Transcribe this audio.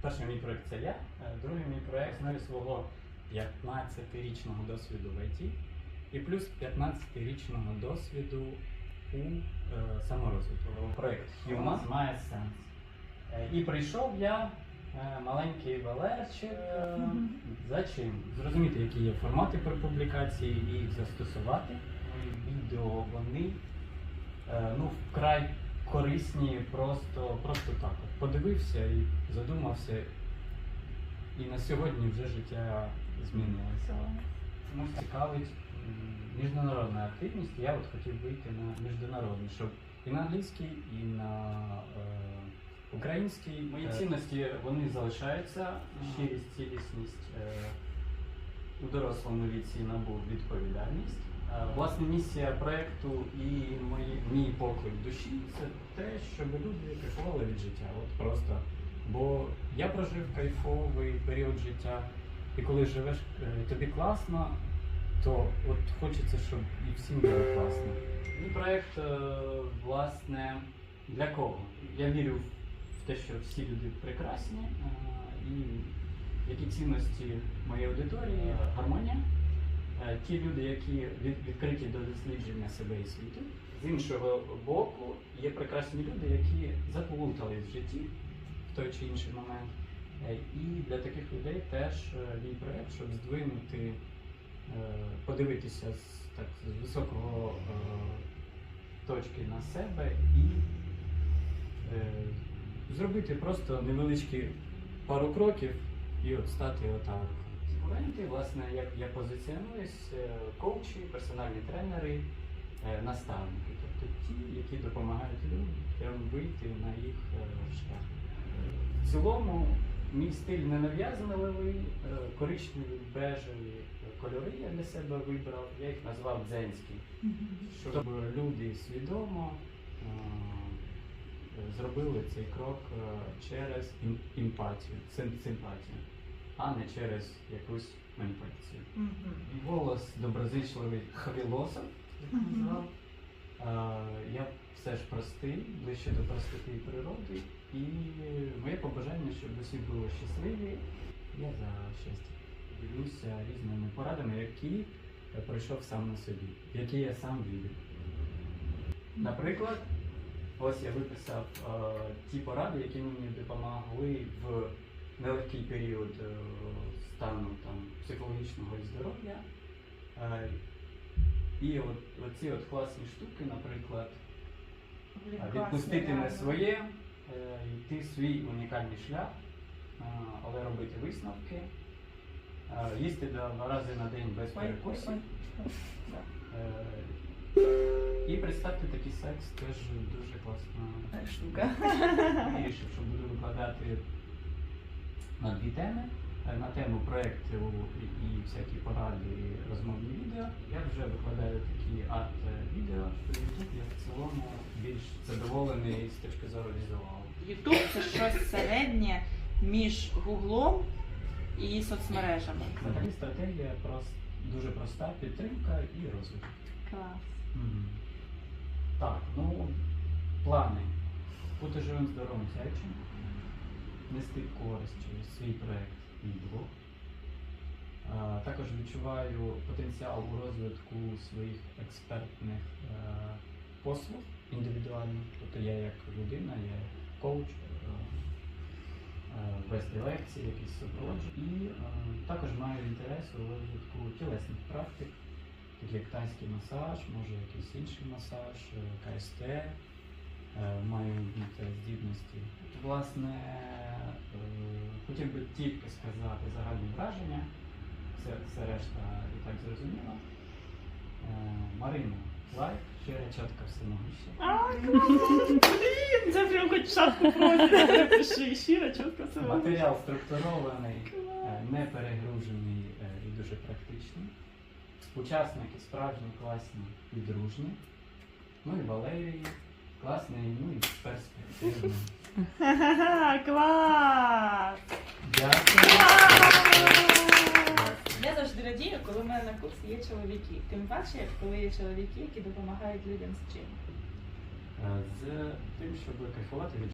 перший мій проект це я, е, другий мій проект знаю свого 15-річного досвіду в ІТ і плюс 15-річного досвіду у е, саморозвитку. Проект Human має сенс. Е, І прийшов я, е, маленький Валерчик. е, За чим? Зрозуміти, які є формати при публікації і їх застосувати. Мої відео вони е, ну, вкрай корисні просто, просто так. От Подивився і задумався. І на сьогодні вже життя змінилося. Комусь цікавить міжнародна активність. Я от хотів вийти на міжнародний, щоб і на англійський, і на е, український. Мої цінності вони залишаються. Щирість, цілісність е, у дорослому віці набув відповідальність. Е, Власне, місія проекту і мої, мій поклик душі це те, щоб люди кайфували від життя. От просто. Бо я прожив кайфовий період життя, і коли живеш е, тобі класно, то от хочеться, щоб і всім було класно. Мій проект, е, власне, для кого? Я вірю в те, що всі люди прекрасні, і які цінності моєї аудиторії, гармонія. Е, Ті люди, які відкриті до дослідження себе і світу. З іншого боку, є прекрасні люди, які заплутались в житті в той чи інший момент. Е, І для таких людей теж е, мій проект, щоб здвинути, подивитися з, так, з високого точки на себе і зробити просто невеличкі пару кроків і от стати отак. Моменти, власне, як я позиціонуюсь, е, коучі, персональні тренери, е, наставники, тобто ті, які допомагають людям вийти на їх е, шлях. В цілому мій стиль не нав'язливий, коричневі, бежеві кольори я для себе вибрав, я їх назвав дзенські, щоб люди свідомо зробили цей крок через емпатію, симпатію, а не через якусь маніпуляцію. Голос доброзичливий філософ, як назвав. Е, Я все ж простий, ближче до простоти і природи. І моє побажання, щоб усі були щасливі. Я за щастя. Ділюся різними порадами, які я пройшов сам на собі, які я сам вірю. Наприклад, ось я виписав е, ті поради, які мені допомогли в нелегкий період е, стану там, психологічного і здоров'я. Е, і от, оці от класні штуки, наприклад, е, відпустити не своє, йти свій унікальний шлях, але робити висновки, їсти два рази на день без перекусів. І представте такий секс теж дуже класна Штука. Вирішив, що буду викладати на дві теми. Е, На тему проєкту і всякі поради, розмовні відео. Я вже викладаю такі арт-відео, що YouTube я в цілому більш задоволений з точки зору візуалу. Ютуб це щось середнє між Гуглом і соцмережами. Взагалі стратегія прос- дуже проста, підтримка і розвиток. Клас. Так, ну, плани. Бути живим здоровим сячим, нести користь через свій проєкт блог. Також відчуваю потенціал у розвитку своїх експертних е, послуг індивідуальних. Тобто я як людина, я як коуч, е, е, вести лекції, якісь супроводження. І також маю інтерес у розвитку тілесних практик, такі як тайський масаж, може якийсь інший масаж, КСТ. Маю здібності. Власне, хотів би тільки сказати загальні враження. Все, все решта і так зрозуміло. Е, Марина, лайк, щира чітка всемогуща. А! Блін, це прям хоч шапку просить. Щиро, чітко все Матеріал структурований, е, не перегружений е, і дуже практичний. Учасники справжні, класні і дружні. Ну і Валерій класний, ну і перспективний. Ха-ха-ха, клас! Я завжди радію, коли в мене на курсі є чоловіки. Тим паче, коли є чоловіки, які допомагають людям з чим. Е, З тим, щоб кайфувати від